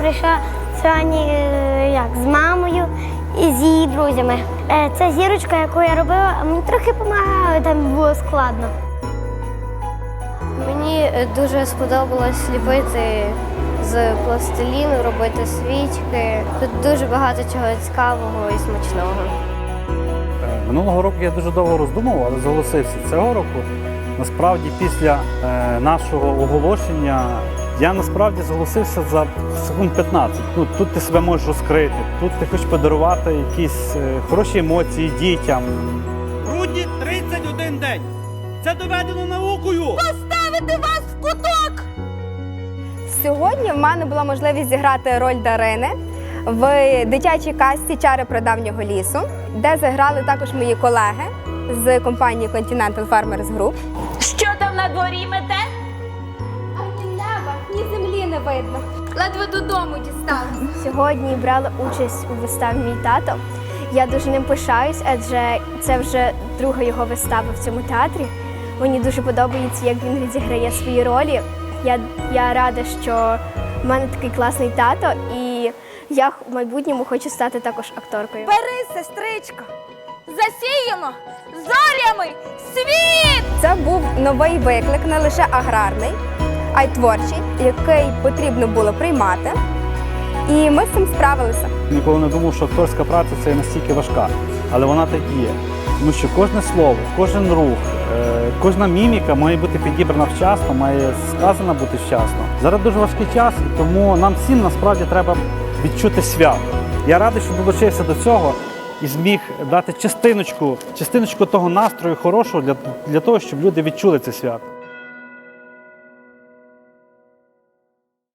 прийшла сьогодні е, як, з мамою і з її друзями. Е, Це зірочка, яку я робила, мені трохи допомагали, там було складно. Мені е, дуже сподобалось ліпити з пластиліну, робити свічки. Тут дуже багато чого цікавого і смачного. Минулого року я дуже довго роздумував, але зголосився. Цього року насправді після нашого оголошення я насправді зголосився за секунд 15. Ну, тут ти себе можеш розкрити, тут ти хочеш подарувати якісь е, хороші емоції дітям. В грудні 31 день. Це доведено наукою. Поставити вас в куток. Сьогодні в мене була можливість зіграти роль Дарини в дитячій касті Чари прадавнього лісу, де зіграли також мої колеги з компанії Continental Farmers Group. Що там на дворі мете? Видно. Ледве додому дісталася. Сьогодні брала участь у виставі мій тато. Я дуже ним пишаюсь, адже це вже друга його вистава в цьому театрі. Мені дуже подобається, як він відіграє свої ролі. Я, я рада, що в мене такий класний тато, і я в майбутньому хочу стати також акторкою. Бери, сестричко! Засіємо зорями світ! Це був новий виклик, не лише аграрний, а й творчий, який потрібно було приймати. І ми з цим справилися. Ніколи не думав, що акторська праця це настільки важка, але вона так і є. Тому що кожне слово, кожен рух, е, кожна міміка має бути підібрана вчасно, має сказана бути вчасно. Зараз дуже важкий час, тому нам всім насправді треба відчути свято. Я радий, що долучився до цього і зміг дати частиночку, частиночку того настрою хорошого для, для того, щоб люди відчули це свято.